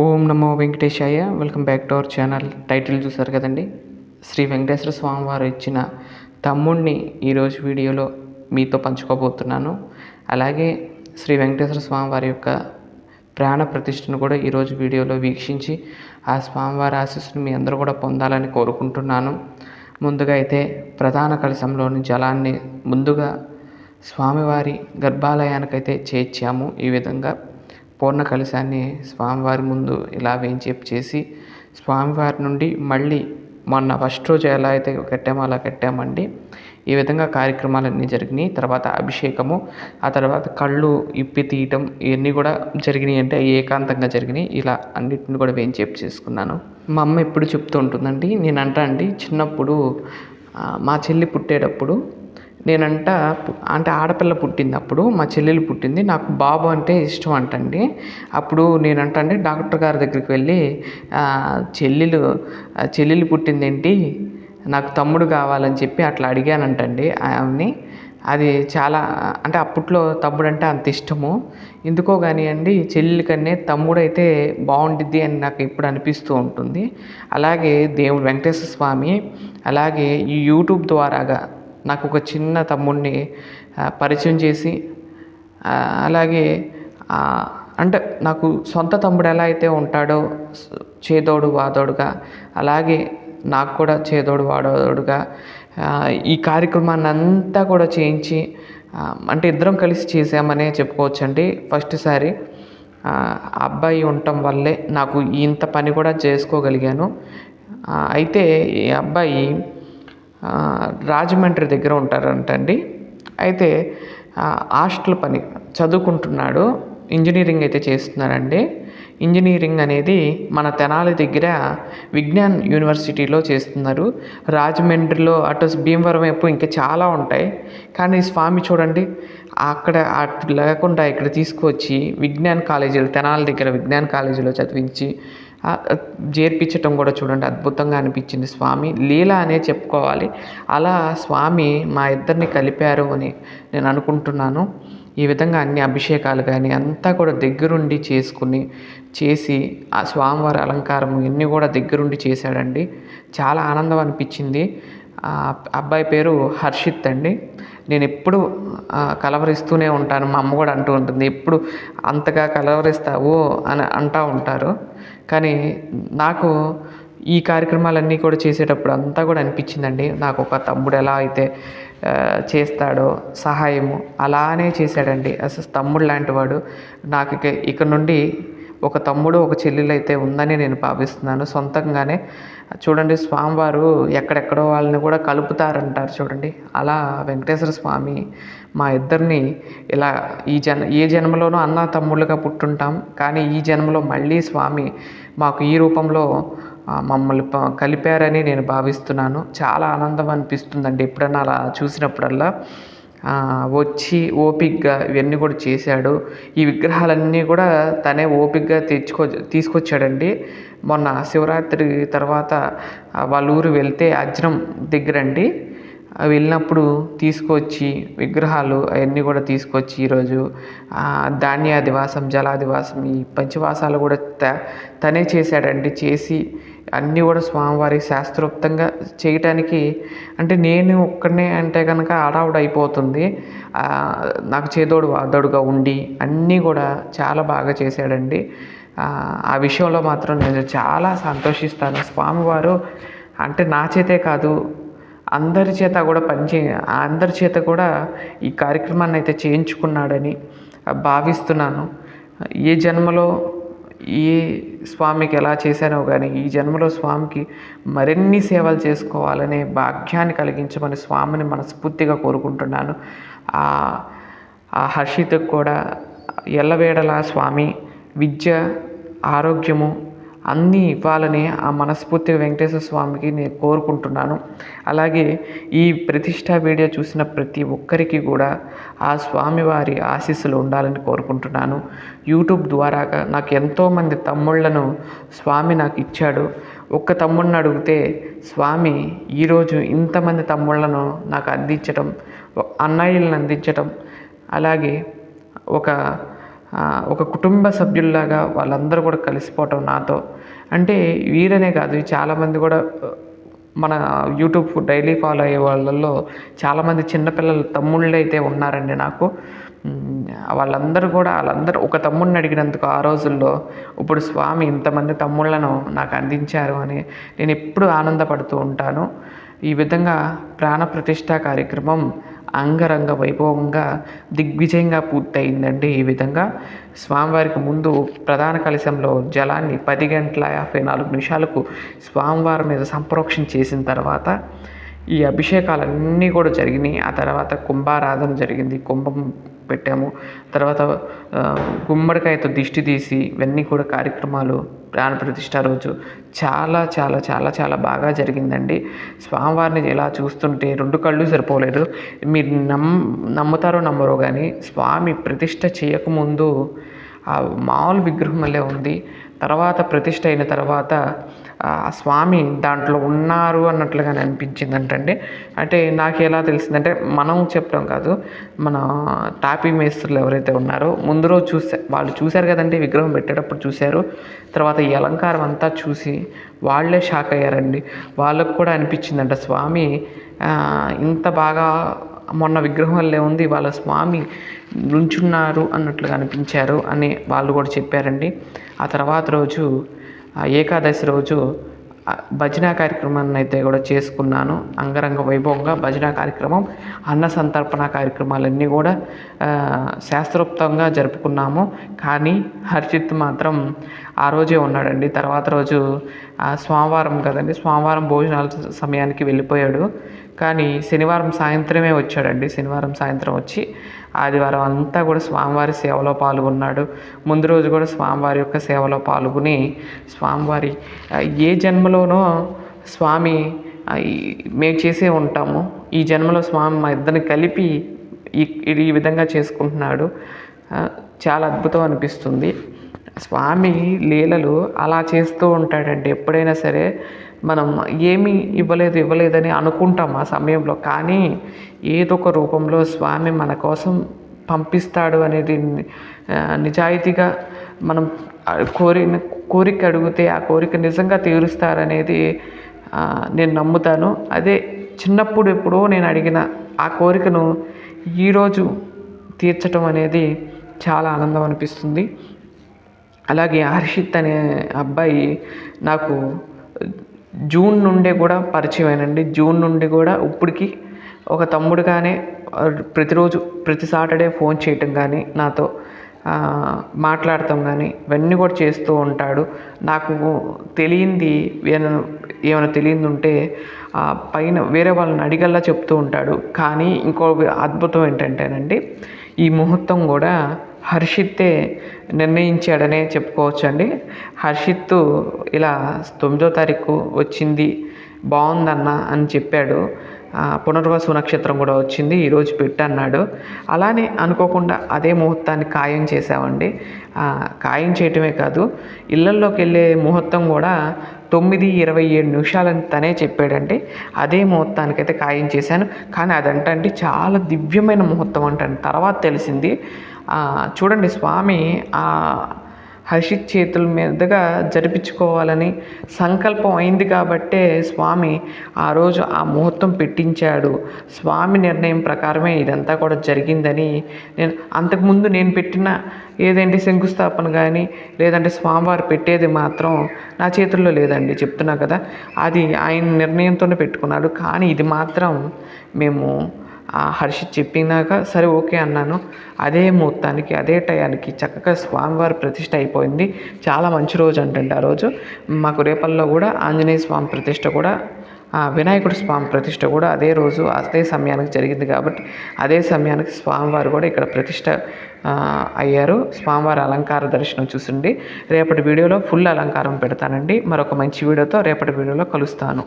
ఓం నమో వెంకటేశాయ. Welcome back to our channel title చూసారు కదండి? శ్రీ వెంకటేశ్వర స్వామి వారు ఇచ్చిన తమ్ముడిని ఈరోజు వీడియోలో మీతో పంచుకోబోతున్నాను. అలాగే శ్రీ వెంకటేశ్వర స్వామి వారి యొక్క ప్రాణ ప్రతిష్టను కూడా ఈరోజు వీడియోలో వీక్షించి ఆ స్వామివారి ఆశీస్సును మీ అందరూ కూడా పొందాలని కోరుకుంటున్నాను. ముందుగా అయితే ప్రధాన కలశంలోని జలాన్ని ముందుగా స్వామివారి గర్భాలయానికైతే చేర్చాము. ఈ విధంగా పూర్ణ కలశాన్ని స్వామివారి ముందు ఇలా వేయించేపు చేసి స్వామివారి నుండి మళ్ళీ మొన్న ఫస్ట్ రోజు ఎలా అయితే కట్టామో అలా కట్టామండి. ఈ విధంగా కార్యక్రమాలన్నీ జరిగినాయి. తర్వాత అభిషేకము ఆ తర్వాత కళ్ళు ఇప్పి తీయటం ఇవన్నీ కూడా జరిగినాయి అంటే ఏకాంతంగా జరిగినాయి. ఇలా అన్నిటిని కూడా వేయించేపు చేసుకున్నాను. మా అమ్మ ఎప్పుడు చెప్తూ ఉంటుందండి నేనంట అండి చిన్నప్పుడు మా చెల్లి పుట్టేటప్పుడు నేనంట అంటే ఆడపిల్ల పుట్టింది అప్పుడు మా చెల్లెలు పుట్టింది నాకు బాబు అంటే ఇష్టం అంటండి. అప్పుడు నేనంట అండి డాక్టర్ గారి దగ్గరికి వెళ్ళి చెల్లెలు చెల్లెలు పుట్టిందేంటి నాకు తమ్ముడు కావాలని చెప్పి అట్లా అడిగానంటండి ఆమెని. అది చాలా అంటే అప్పట్లో తమ్ముడు అంటే అంత ఇష్టము. ఎందుకో కానీ అండి చెల్లెలి కన్నా తమ్ముడైతే బాగుండిద్ది అని నాకు ఇప్పుడు అనిపిస్తూ ఉంటుంది. అలాగే దేవుడు వెంకటేశ్వర స్వామి అలాగే ఈ యూట్యూబ్ ద్వారాగా నాకు ఒక చిన్న తమ్ముడిని పరిచయం చేసి అలాగే అంటే నాకు సొంత తమ్ముడు ఎలా అయితే ఉంటాడో చేదోడు వాదోడుగా అలాగే నాకు కూడా చేదోడు వాదోడుగా ఈ కార్యక్రమాన్ని అంతా కూడా చేయించి అంటే ఇద్దరం కలిసి చేసామనే చెప్పుకోవచ్చండి. ఫస్ట్ సారి ఆ అబ్బాయి ఉండటం వల్లే నాకు ఇంత పని కూడా చేసుకోగలిగాను. అయితే ఈ అబ్బాయి రాజమండ్రి దగ్గర ఉంటారంటండి. అయితే హాస్టల్ పని చదువుకుంటున్నాడు. ఇంజనీరింగ్ అయితే చేస్తున్నాడండి. ఇంజనీరింగ్ అనేది మన తెనాలి దగ్గర విజ్ఞాన్ యూనివర్సిటీలో చేస్తున్నారు. రాజమండ్రిలో అటు భీమవరం వైపు ఇంకా చాలా ఉంటాయి. కానీ స్వామి చూడండి అక్కడ అటు లేకుండా ఇక్కడ తీసుకొచ్చి విజ్ఞాన్ కాలేజీలో తెనాలి దగ్గర విజ్ఞాన్ కాలేజీలో చదివించి చేర్పించటం కూడా చూడండి అద్భుతంగా అనిపించింది. స్వామి లీల అనే చెప్పుకోవాలి. అలా స్వామి మా ఇద్దరిని కలిపారు అని నేను అనుకుంటున్నాను. ఈ విధంగా అన్ని అభిషేకాలు కానీ అంతా కూడా దగ్గరుండి చేసుకుని చేసి ఆ స్వామివారి అలంకారం ఇవన్నీ కూడా దగ్గరుండి చేశాడండి. చాలా ఆనందం అనిపించింది. ఆ అబ్బాయి పేరు హర్షిత్ అండి. నేను ఎప్పుడు కలవరిస్తూనే ఉంటాను. మా అమ్మ కూడా అంటూ ఉంటుంది ఎప్పుడు అంతగా కలవరిస్తావు? అని అంటూ ఉంటారు. కానీ నాకు ఈ కార్యక్రమాలన్నీ కూడా చేసేటప్పుడు అంతా కూడా అనిపించిందండి. నాకు ఒక తమ్ముడు ఎలా అయితే చేస్తాడో సహాయము అలానే చేశాడండి. అసలు తమ్ముడు లాంటి వాడు నాకు ఇక ఇక నుండి ఒక తమ్ముడు ఒక చెల్లెలు అయితే ఉందని నేను భావిస్తున్నాను. సొంతంగానే. చూడండి స్వామివారు ఎక్కడెక్కడో వాళ్ళని కూడా కలుపుతారంటారు చూడండి. అలా వెంకటేశ్వర స్వామి మా ఇద్దరిని ఇలా ఈ జన్ ఏ జన్మలోనూ అన్న తమ్ముళ్ళుగా పుట్టుంటాం. కానీ ఈ జన్మలో మళ్ళీ స్వామి మాకు ఈ రూపంలో మమ్మల్ని కలిపారని నేను భావిస్తున్నాను. చాలా ఆనందం అనిపిస్తుందండి ఎప్పుడన్నా అలా చూసినప్పుడల్లా. వచ్చి ఓపిగ్గా ఇవన్నీ కూడా చేశాడు. ఈ విగ్రహాలన్నీ కూడా తనే ఓపిగ్గా తెచ్చుకో తీసుకొచ్చాడండి. మొన్న శివరాత్రి తర్వాత వాళ్ళ ఊరు వెళ్తే అజ్రం దగ్గరండి. అండి వెళ్ళినప్పుడు తీసుకొచ్చి విగ్రహాలు అవన్నీ కూడా తీసుకొచ్చి ఈరోజు ధాన్యాదివాసం జలాదివాసం ఈ పంచవాసాలు కూడా త తనే చేశాడండి. చేసి అన్నీ కూడా స్వామివారి శాస్త్రోక్తంగా చేయటానికి అంటే నేను ఒక్కడనే అంటే కనుక ఆడావుడు అయిపోతుంది. నాకు చేదోడు వాదోడుగా ఉండి అన్నీ కూడా చాలా బాగా చేశాడండి. ఆ విషయంలో మాత్రం నేను చాలా సంతోషిస్తాను. స్వామివారు అంటే నా చేతే కాదు అందరి చేత కూడా పనిచే అందరి చేత కూడా ఈ కార్యక్రమాన్ని అయితే చేయించుకున్నాడని భావిస్తున్నాను. ఏ జన్మలో ఏ స్వామికి ఎలా చేశానో కానీ ఈ జన్మలో స్వామికి మరిన్ని సేవలు చేసుకోవాలనే భాగ్యాన్ని కలిగించమని స్వామిని మనస్ఫూర్తిగా కోరుకుంటున్నాను. ఆ హర్షితకు కూడా ఎల్లవేడలా స్వామి విద్య ఆరోగ్యము అన్నీ ఇవ్వాలని ఆ మనస్ఫూర్తిగా వెంకటేశ్వర స్వామికి నేను కోరుకుంటున్నాను. అలాగే ఈ ప్రతిష్ట వీడియో చూసిన ప్రతి ఒక్కరికి కూడా ఆ స్వామివారి ఆశీస్సులు ఉండాలని కోరుకుంటున్నాను. యూట్యూబ్ ద్వారా నాకు ఎంతోమంది తమ్ముళ్ళను స్వామి నాకు ఇచ్చాడు. ఒక్క తమ్ముడిని అడిగితే స్వామి ఈరోజు ఇంతమంది తమ్ముళ్ళను నాకు అందించటం అన్నయ్యలను అందించటం అలాగే ఒక ఒక కుటుంబ సభ్యుల్లాగా వాళ్ళందరూ కూడా కలిసిపోవటం నాతో. అంటే వీరనే కాదు చాలామంది కూడా మన యూట్యూబ్ డైలీ ఫాలో అయ్యే వాళ్ళల్లో చాలామంది చిన్నపిల్లలు తమ్ముళ్ళు అయితే ఉన్నారండి నాకు. వాళ్ళందరూ కూడా వాళ్ళందరూ ఒక తమ్ముడిని అడిగినందుకు ఆ రోజుల్లో ఇప్పుడు స్వామి ఇంతమంది తమ్ముళ్ళను నాకు అందించారు అని నేను ఎప్పుడు ఆనందపడుతూ ఉంటాను. ఈ విధంగా ప్రాణ ప్రతిష్ట కార్యక్రమం అంగరంగ వైభవంగా దిగ్విజయంగా పూర్తయిందండి ఈ విధంగా. స్వామివారికి ముందు ప్రధాన కలశంలో జలాన్ని పది గంటల యాభై నాలుగు నిమిషాలకు స్వామివారి మీద సంప్రోక్షణ చేసిన తర్వాత ఈ అభిషేకాలన్నీ కూడా జరిగినాయి. ఆ తర్వాత కుంభారాధన జరిగింది. కుంభం పెట్టాము. తర్వాత గుమ్మడికాయతో దిష్టి తీసి ఇవన్నీ కూడా కార్యక్రమాలు ప్రాణ ప్రతిష్ట రోజు చాలా చాలా చాలా చాలా బాగా జరిగిందండి. స్వామివారిని ఇలా చూస్తుంటే రెండు కళ్ళు సరిపోలేదు. మీరు నమ్ నమ్ముతారో నమ్మరో కానీ స్వామి ప్రతిష్ట చేయకముందు ఆ మామూలు విగ్రహం వల్లే ఉంది. తర్వాత ప్రతిష్ట అయిన తర్వాత స్వామి దాంట్లో ఉన్నారు అన్నట్లుగా అనిపించిందంటండి. అంటే నాకు ఎలా తెలిసిందంటే మనం చెప్పడం కాదు మన టాపీ మేస్త్రులు ఎవరైతే ఉన్నారో ముందు రోజు చూసే వాళ్ళు చూశారు కదండి విగ్రహం పెట్టేటప్పుడు చూశారు. తర్వాత ఈ అలంకారం అంతా చూసి వాళ్ళే షాక్ అయ్యారండి. వాళ్ళకు కూడా అనిపించిందంట స్వామి ఇంత బాగా మొన్న విగ్రహం వల్లే ఉంది వాళ్ళ స్వామి నుంచున్నారు అన్నట్లుగా అనిపించారు అని వాళ్ళు కూడా చెప్పారండి. ఆ తర్వాత రోజు ఏకాదశి రోజు భజన కార్యక్రమాన్ని అయితే కూడా చేసుకున్నాను. అంగరంగ వైభవంగా భజన కార్యక్రమం అన్న సంతర్పణ కార్యక్రమాలన్నీ కూడా శాస్త్రోక్తంగా జరుపుకున్నాము. కానీ హర్షిత్ మాత్రం ఆ రోజే ఉన్నాడండి. తర్వాత రోజు స్వామివారం కదండి. స్వామివారం భోజనాల సమయానికి వెళ్ళిపోయాడు. కానీ శనివారం సాయంత్రమే వచ్చాడండి. శనివారం సాయంత్రం వచ్చి ఆదివారం అంతా కూడా స్వామివారి సేవలో పాల్గొన్నాడు. ముందు రోజు కూడా స్వామివారి యొక్క సేవలో పాల్గొని స్వామివారి ఏ జన్మలోనో స్వామి మేము చేసే ఉంటాము. ఈ జన్మలో స్వామి మా ఇద్దరిని కలిపి ఈ విధంగా చేసుకుంటున్నాడు. చాలా అద్భుతం అనిపిస్తుంది. స్వామి లీలలు అలా చేస్తూ ఉంటాడండి. ఎప్పుడైనా సరే మనం ఏమీ ఇవ్వలేదు ఇవ్వలేదని అనుకుంటాం ఆ సమయంలో. కానీ ఏదో ఒక రూపంలో స్వామి మన కోసం పంపిస్తాడు అనేది నిజాయితీగా మనం కోరి కోరిక అడిగితే ఆ కోరిక నిజంగా తీరుస్తారనేది నేను నమ్ముతాను. అదే చిన్నప్పుడు ఎప్పుడో నేను అడిగిన ఆ కోరికను ఈరోజు తీర్చటం అనేది చాలా ఆనందం అనిపిస్తుంది. అలాగే హర్షిత్ అనే అబ్బాయి నాకు జూన్ నుండే కూడా పరిచయం జూన్ నుండి కూడా ఇప్పటికి ఒక తమ్ముడుగానే ప్రతిరోజు ప్రతి సాటర్డే ఫోన్ చేయటం కానీ నాతో మాట్లాడటం కానీ ఇవన్నీ కూడా చేస్తూ ఉంటాడు. నాకు తెలియంది ఏమైనా తెలియంది ఉంటే పైన వేరే వాళ్ళని అడిగల్లా చెప్తూ ఉంటాడు. కానీ ఇంకో అద్భుతం ఏంటంటేనండి ఈ ముహూర్తం కూడా హర్షిత్తే నిర్ణయించాడనే చెప్పుకోవచ్చు అండి హర్షిత్ ఇలా తొమ్మిదో తారీఖు వచ్చింది బాగుందన్న అని చెప్పాడు. పునర్వసు నక్షత్రం కూడా వచ్చింది ఈరోజు పెట్టన్నాడు. అలానే అనుకోకుండా అదే ముహూర్తాన్ని ఖాయం చేసామండి ఖాయం చేయటమే కాదు ఇళ్ళల్లోకి వెళ్ళే ముహూర్తం కూడా తొమ్మిది ఇరవై ఏడు నిమిషాలని తనే చెప్పాడండి. అదే ముహూర్తానికైతే ఖాయం చేశాను. కానీ అదంటండి చాలా దివ్యమైన ముహూర్తం అంటండి. తర్వాత తెలిసింది చూడండి స్వామి హర్షిత్ చేతుల మీదుగా జరిపించుకోవాలని సంకల్పం అయింది కాబట్టే స్వామి ఆ రోజు ఆ ముహూర్తం పెట్టించాడు. స్వామి నిర్ణయం ప్రకారమే ఇదంతా కూడా జరిగిందని నేను అంతకుముందు నేను పెట్టిన ఏదంటే శంకుస్థాపన కానీ లేదంటే స్వామివారు పెట్టేది మాత్రం నా చేతుల్లో లేదండి చెప్తున్నా కదా. అది ఆయన నిర్ణయంతోనే పెట్టుకున్నాడు. కానీ ఇది మాత్రం మేము హర్షిత్ చెప్పినాక సరే ఓకే అన్నాను. అదే ముహూర్తానికి అదే టయానికి చక్కగా స్వామివారి ప్రతిష్ట అయిపోయింది. చాలా మంచి రోజు అంటండి ఆ రోజు. మాకు రేపల్లో కూడా ఆంజనేయ స్వామి ప్రతిష్ట కూడా వినాయకుడి స్వామి ప్రతిష్ట కూడా అదే రోజు అదే సమయానికి జరిగింది కాబట్టి అదే సమయానికి స్వామివారు కూడా ఇక్కడ ప్రతిష్ట అయ్యారు. స్వామివారి అలంకార దర్శనం చూసిండి రేపటి వీడియోలో ఫుల్ అలంకారం పెడతానండి. మరొక మంచి వీడియోతో రేపటి వీడియోలో కలుస్తాను.